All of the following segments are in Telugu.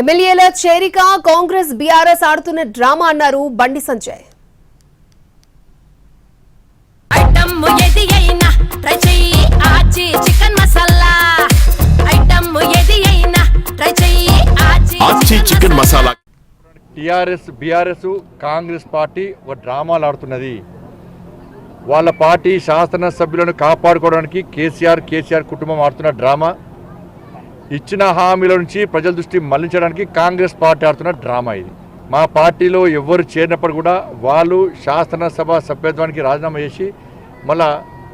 ఎమ్మెల్యేల చేరిక కాంగ్రెస్ బీఆర్ఎస్ ఆడుతున్న డ్రామా అన్నారు Bandi Sanjay. TRS BRS Congress party ఒక డ్రామాలు ఆడుతున్నది. వాళ్ళ పార్టీ శాసనసభ్యులను కాపాడుకోవడానికి కేసీఆర్ కేసీఆర్ కుటుంబం ఆడుతున్న డ్రామా. ఇచ్చిన హామీల నుంచి ప్రజల దృష్టి మళ్ళించడానికి కాంగ్రెస్ పార్టీ ఆడుతున్న డ్రామా ఇది. మా పార్టీలో ఎవరు చేరినప్పుడు కూడా వాళ్ళు శాసనసభ సభ్యత్వానికి రాజీనామా చేసి మళ్ళా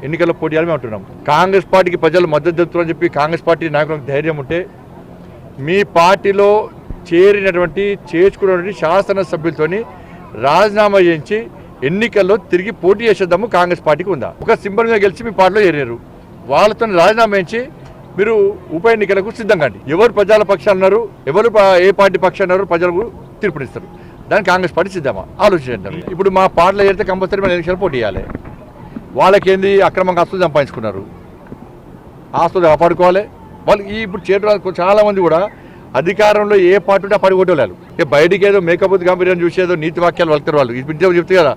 ఎన్నికల్లో పోటీ చేయాలని అంటున్నాం. కాంగ్రెస్ పార్టీకి ప్రజలు మద్దతు తెలుపుతారని చెప్పి కాంగ్రెస్ పార్టీ నాయకులకు ధైర్యం ఉంటే మీ పార్టీలో చేరినటువంటి చేర్చుకున్నటువంటి శాసనసభ్యులతోని రాజీనామా చేయించి ఎన్నికల్లో తిరిగి పోటీ చేసేద్దాము కాంగ్రెస్ పార్టీకి ఉందా. ఒక సింబల్గా గెలిచి మీ పార్టీలో చేరారు. వాళ్ళతో రాజీనామా చేయించి మీరు ఉప ఎన్నికలకు సిద్ధం కండి ఎవరు ప్రజల పక్షాలు ఉన్నారు ఎవరు ఏ పార్టీ పక్షాలు ఉన్నారు ప్రజలకు తీర్పునిస్తారు. దానికి కాంగ్రెస్ పార్టీ సిద్ధమా? ఆలోచించండి ఇప్పుడు మా పార్టీలో చేరితే కంపల్సరీ మన ఎన్నికలు పోటీ చేయాలి వాళ్ళకేంది అక్రమంగా ఆస్తులు సంపాదించుకున్నారు? ఆస్తులు కాపాడుకోవాలి. వాళ్ళు ఈ ఇప్పుడు చేయడం చాలామంది కూడా అధికారంలో ఏ పార్టీ ఉంటే ఆ పార్టీ ఓటేవాళ్ళు ఏ బయటికి ఏదో మేకప్ గాంభీర్యం చూసేదో నీతి వాక్యాలు వలుతారు వాళ్ళు. ఇప్పుడు చెప్తే కదా.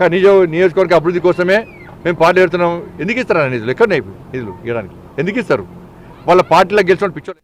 కానీ నిజ నియోజకవర్గ అభివృద్ధి కోసమే మేము పార్టీ పెడుతున్నాం. ఎందుకు ఇస్తారు నిధులు? ఎక్కడ నిధులు? ఇవ్వడానికి ఎందుకు ఇస్తారు? వాళ్ళ పార్టీలో గెలిచిన పిచ్చోడు.